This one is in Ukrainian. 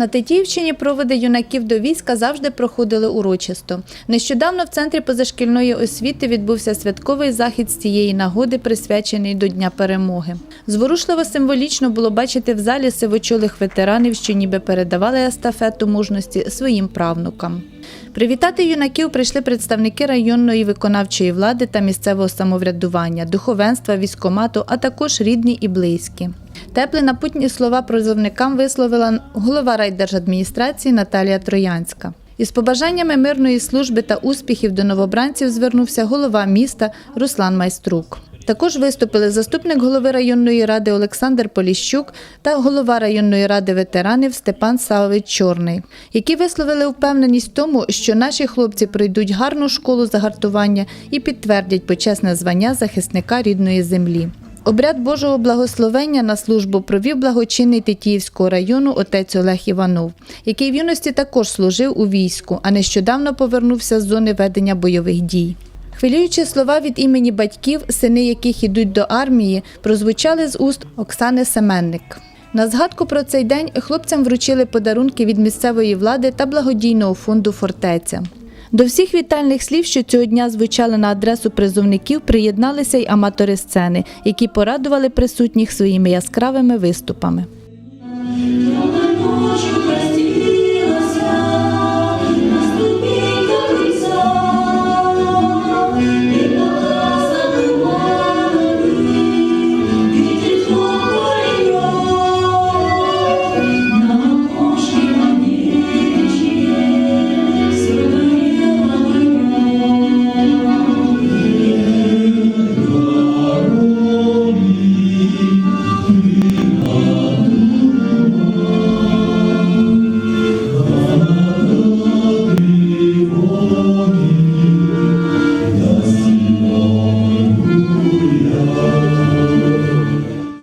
На Тетіївщині проводи юнаків до війська завжди проходили урочисто. Нещодавно в центрі позашкільної освіти відбувся святковий захід з цієї нагоди, присвячений до Дня перемоги. Зворушливо символічно було бачити в залі сивочолих ветеранів, що ніби передавали естафету мужності своїм правнукам. Привітати юнаків прийшли представники районної виконавчої влади та місцевого самоврядування, духовенства, військомату, а також рідні і близькі. Теплі напутні слова призовникам висловила голова райдержадміністрації Наталія Троянська. Із побажаннями мирної служби та успіхів до новобранців звернувся голова міста Руслан Майструк. Також виступили заступник голови районної ради Олександр Поліщук та голова районної ради ветеранів Степан Савович Чорний, які висловили впевненість в тому, що наші хлопці пройдуть гарну школу загартування і підтвердять почесне звання захисника рідної землі. Обряд Божого благословення на службу провів благочинний Тетіївського району отець Олег Іванов, який в юності також служив у війську, а нещодавно повернувся з зони ведення бойових дій. Хвилюючі слова від імені батьків, сини яких ідуть до армії, прозвучали з уст Оксани Семенник. На згадку про цей день хлопцям вручили подарунки від місцевої влади та благодійного фонду Фортеця. До всіх вітальних слів, що цього дня звучали на адресу призовників, приєдналися й аматори сцени, які порадували присутніх своїми яскравими виступами.